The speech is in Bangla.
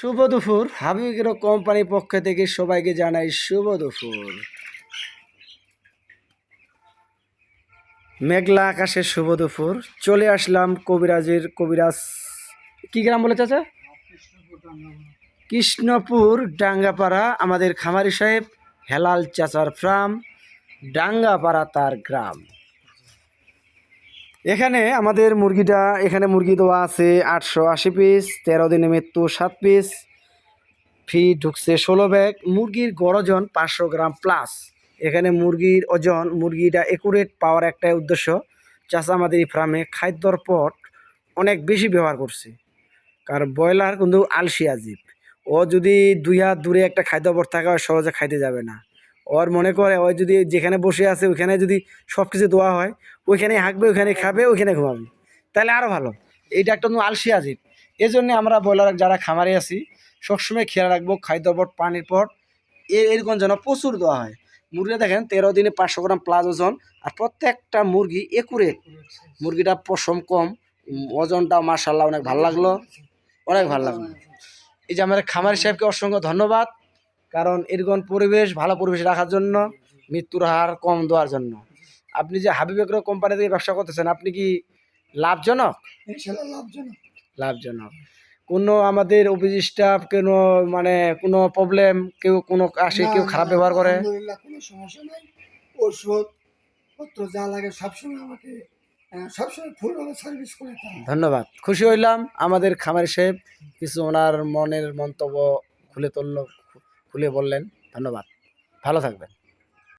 শুভ দুপুর। হাবিবের কোম্পানির পক্ষ থেকে সবাইকে জানাই শুভ দুপুর। মেঘলা আকাশের শুভ দুপুর। চলে আসলাম কবিরাজের কবিরাজ কি গ্রাম বলে চাচা কৃষ্ণপুর, ডাঙ্গাপাড়া, আমাদের খামারি সাহেব, হেলাল চাচার ফার্ম, ডাঙ্গাপাড়া তার গ্রাম। এখানে আমাদের মুরগিটা, এখানে মুরগি দেওয়া আছে আটশো আশি পিস তেরো দিনে মৃত্যু সাত পিস ফি ঢুকছে ষোলো ব্যাগ মুরগির গড় ওজন পাঁচশো গ্রাম প্লাস এখানে মুরগির ওজন, মুরগিটা একুরেট পাওয়ার একটাই উদ্দেশ্য, চাষা আমাদের এই ফার্মে খাদ্যর পট অনেক বেশি ব্যবহার করছে। কারণ ব্রয়লার কিন্তু আলসি আজীব। ও যদি দুই হাত দূরে একটা খাদ্য পট থাকে সহজে খাইতে যাবে না। ওর মনে করে ও যদি যেখানে বসে আছে ওইখানে যদি সব কিছু দেওয়া হয় ওইখানে হাঁকবে ওইখানে খাবে ওইখানে ঘুমাবে। তাহলে আরও ভালো। এইটা একটা আলসি আজীব। এই জন্যে আমরা ব্রয়লার যারা খামারে আছি সবসময় খেয়াল রাখব খাদ্য পট পানির পট এর এরকম যেন প্রচুর দেওয়া হয়। মুরগিটা দেখেন তেরো দিনে পাঁচশো গ্রাম প্লাস ওজন আর প্রত্যেকটা মুরগি একুরে মুরগিটা পশম কম উম, ওজনটাও মার্শাল্লাহ অনেক ভালো লাগল। অনেক ভালো লাগল। এই যে আমাদের খামারি সাহেবকে অসংখ্য ধন্যবাদ। কারণ এরকম পরিবেশ ভালো পরিবেশ রাখার জন্য মৃত্যুর হার কম দেওয়ার জন্য। আপনি যে হাবিব এগ্রো কোম্পানি থেকে ব্যবসা করতেছেন আপনি কি লাভজনক? লাভজনক। লাভজনক। কোনো আমাদের অফিস স্টাফ কোনো মানে কোনো প্রবলেম কেউ কোনো আসে কেউ খারাপ ব্যবহার করে? কোনো সমস্যা নাই। ওষুধ পত্র যা লাগে সবসময় আমাকে সবসময় ফুলভাবে সার্ভিস করে ধন্যবাদ। খুশি হইলাম। আমাদের খামারি সাহেব কিছু ওনার মনের মন্তব্য খুলে তুলল। খুলে বললেন ধন্যবাদ। ভালো থাকবেন।